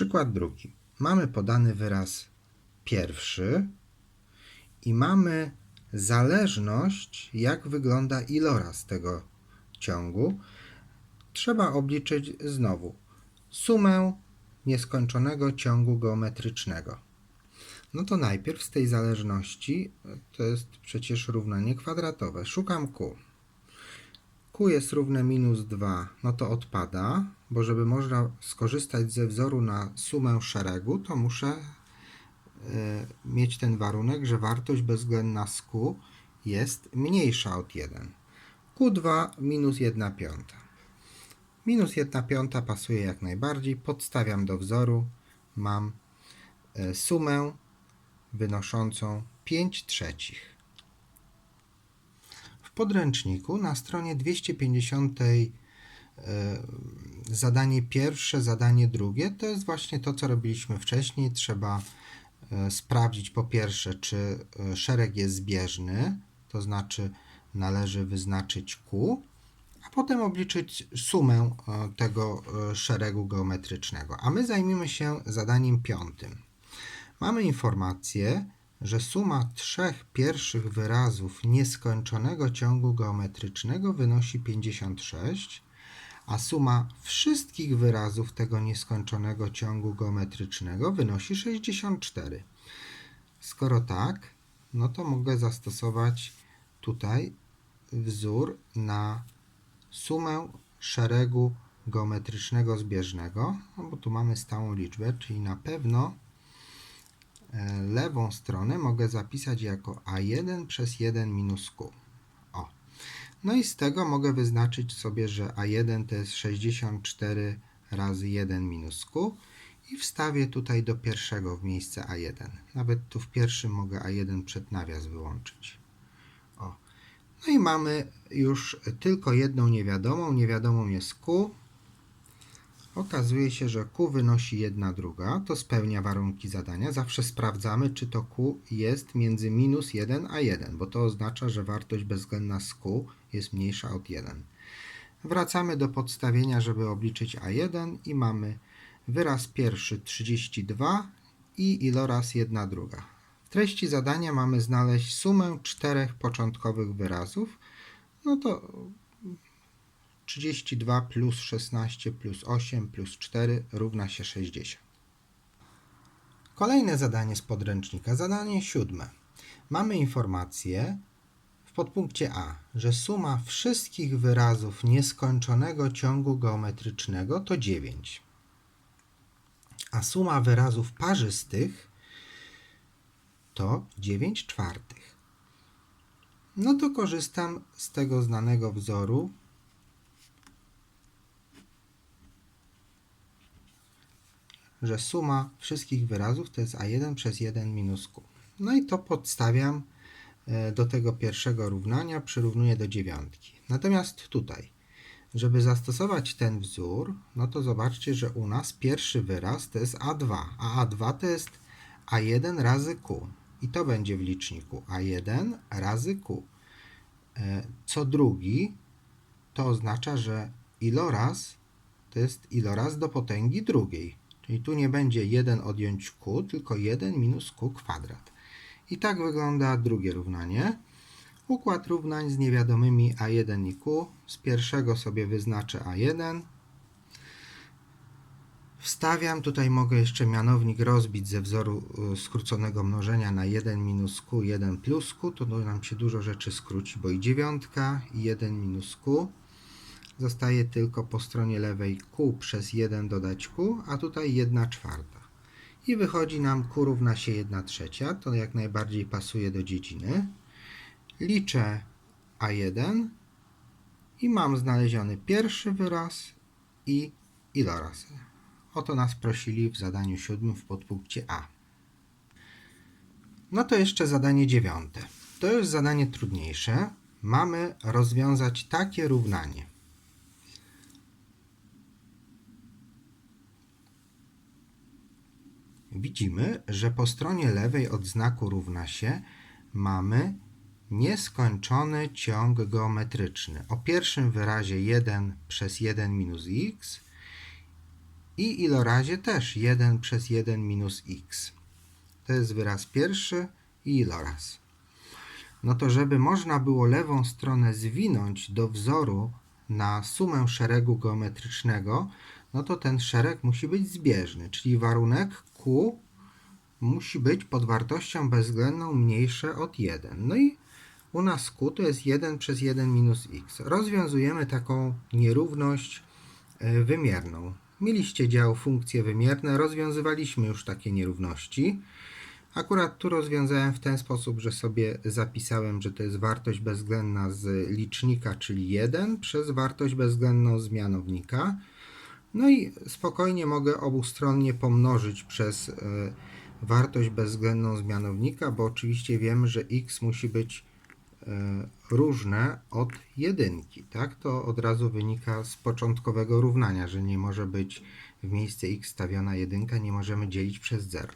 Przykład drugi. Mamy podany wyraz pierwszy i mamy zależność, jak wygląda iloraz tego ciągu. Trzeba obliczyć znowu sumę nieskończonego ciągu geometrycznego. No to najpierw z tej zależności, to jest przecież równanie kwadratowe. Szukam Q. Jest równe minus 2, no to odpada, bo żeby można skorzystać ze wzoru na sumę szeregu, to muszę y, mieć ten warunek, że wartość bezwzględna z Q jest mniejsza od 1. Q2 minus 1 piąta. Minus 1 piąta pasuje jak najbardziej. Podstawiam do wzoru. Mam y, sumę wynoszącą 5 trzecich. Podręczniku na stronie 250 e, zadanie pierwsze, zadanie drugie to jest właśnie to, co robiliśmy wcześniej. Trzeba e, sprawdzić po pierwsze, czy e, szereg jest zbieżny, to znaczy należy wyznaczyć Q, a potem obliczyć sumę tego szeregu geometrycznego. A my zajmiemy się zadaniem piątym. Mamy informację, że suma trzech pierwszych wyrazów nieskończonego ciągu geometrycznego wynosi 56, a suma wszystkich wyrazów tego nieskończonego ciągu geometrycznego wynosi 64. Skoro tak, no to mogę zastosować tutaj wzór na sumę szeregu geometrycznego zbieżnego, no bo tu mamy stałą liczbę, czyli na pewno lewą stronę mogę zapisać jako a1 przez 1 minus q. O. No i z tego mogę wyznaczyć sobie, że a1 to jest 64 razy 1 minus q i wstawię tutaj do pierwszego w miejsce a1. Nawet tu w pierwszym mogę a1 przed nawias wyłączyć. No i mamy już tylko jedną niewiadomą. Niewiadomą jest q. Okazuje się, że q wynosi 1 druga. To spełnia warunki zadania. Zawsze sprawdzamy, czy to q jest między minus 1 a 1, bo to oznacza, że wartość bezwzględna z q jest mniejsza od 1. Wracamy do podstawienia, żeby obliczyć a1 i mamy wyraz pierwszy 32 i iloraz 1 druga. W treści zadania mamy znaleźć sumę czterech początkowych wyrazów. No to 32 plus 16 plus 8 plus 4 równa się 60. Kolejne zadanie z podręcznika, zadanie siódme. Mamy informację w podpunkcie A, że suma wszystkich wyrazów nieskończonego ciągu geometrycznego to 9, a suma wyrazów parzystych to 9 czwartych. No to korzystam z tego znanego wzoru że suma wszystkich wyrazów to jest a1 przez 1 minus q. No i to podstawiam e, do tego pierwszego równania, przyrównuję do dziewiątki. Natomiast tutaj, żeby zastosować ten wzór, no to zobaczcie, że u nas pierwszy wyraz to jest a2, a a2 to jest a1 razy q. I to będzie w liczniku a1 razy q. E, Co drugi to oznacza, że iloraz to jest iloraz do potęgi drugiej. Czyli tu nie będzie 1 odjąć q, tylko 1 minus q kwadrat. I tak wygląda drugie równanie. Układ równań z niewiadomymi a1 i q. Z pierwszego sobie wyznaczę a1. Wstawiam, tutaj mogę jeszcze mianownik rozbić ze wzoru y, skróconego mnożenia na 1 minus q, 1 plus q, to nam się dużo rzeczy skróci, bo i dziewiątka, i 1 minus q. Zostaje tylko po stronie lewej q przez 1 dodać q, a tutaj 1 czwarta. I wychodzi nam q równa się 1 trzecia, to jak najbardziej pasuje do dziedziny. Liczę a1 i mam znaleziony pierwszy wyraz i iloraz. O to nas prosili w zadaniu siódmym w podpunkcie A. No to jeszcze zadanie dziewiąte. To jest zadanie trudniejsze. Mamy rozwiązać takie równanie. Widzimy, że po stronie lewej od znaku równa się mamy nieskończony ciąg geometryczny. O pierwszym wyrazie 1 przez 1 minus x I ilorazie też 1 przez 1 minus x. To jest wyraz pierwszy i iloraz. No to żeby można było lewą stronę zwinąć do wzoru na sumę szeregu geometrycznego, no to ten szereg musi być zbieżny, czyli warunek q musi być pod wartością bezwzględną mniejsze od 1. No i u nas q to jest 1 przez 1 minus x. Rozwiązujemy taką nierówność e, wymierną. Mieliście dział funkcje wymierne, rozwiązywaliśmy już takie nierówności. Akurat tu rozwiązałem w ten sposób, że sobie zapisałem, że to jest wartość bezwzględna z licznika, czyli 1 przez wartość bezwzględną z mianownika. No i spokojnie mogę obustronnie pomnożyć przez e, wartość bezwzględną z mianownika, bo oczywiście wiemy, że x musi być e, różne od jedynki. Tak? To od razu wynika z początkowego równania, że nie może być w miejsce x stawiona jedynka, nie możemy dzielić przez 0.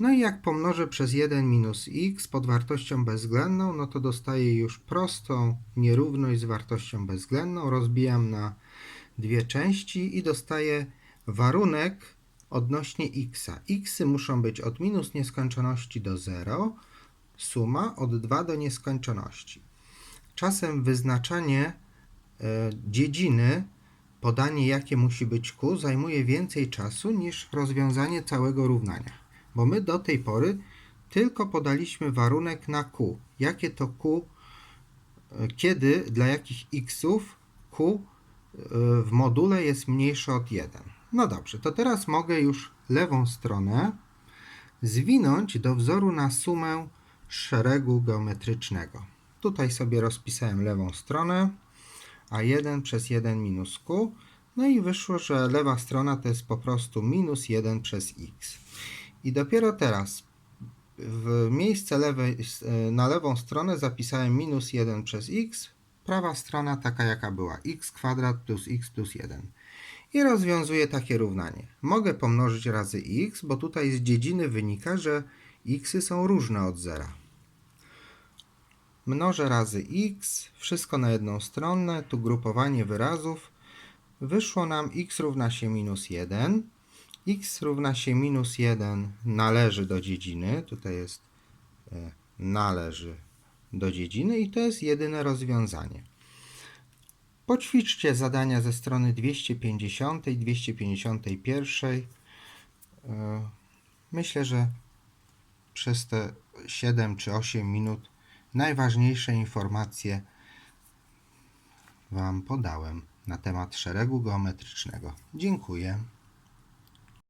No i jak pomnożę przez 1 minus x pod wartością bezwzględną, no to dostaję już prostą nierówność z wartością bezwzględną. Rozbijam na dwie części i dostaję warunek odnośnie x. xy muszą być od minus nieskończoności do 0, suma od 2 do nieskończoności. Czasem wyznaczanie e, dziedziny, podanie jakie musi być q, zajmuje więcej czasu niż rozwiązanie całego równania. Bo my do tej pory tylko podaliśmy warunek na q. Jakie to q, e, kiedy, dla jakich xów q w module jest mniejsze od 1. No dobrze, to teraz mogę już lewą stronę zwinąć do wzoru na sumę szeregu geometrycznego. Tutaj sobie rozpisałem lewą stronę, a 1 przez 1 minus q. No i wyszło, że lewa strona to jest po prostu minus 1 przez x. I dopiero teraz w miejsce lewej, na lewą stronę zapisałem minus 1 przez x, prawa strona taka jaka była, x kwadrat plus x plus 1. I rozwiązuję takie równanie. Mogę pomnożyć razy x, bo tutaj z dziedziny wynika, że xy są różne od zera. Mnożę razy x, wszystko na jedną stronę, tu grupowanie wyrazów. Wyszło nam x równa się minus 1. x równa się minus 1 należy do dziedziny. Tutaj jest e, należy do dziedziny i to jest jedyne rozwiązanie. Poćwiczcie zadania ze strony 250 i 251. E, Myślę, że przez te 7 czy 8 minut najważniejsze informacje Wam podałem na temat szeregu geometrycznego. Dziękuję.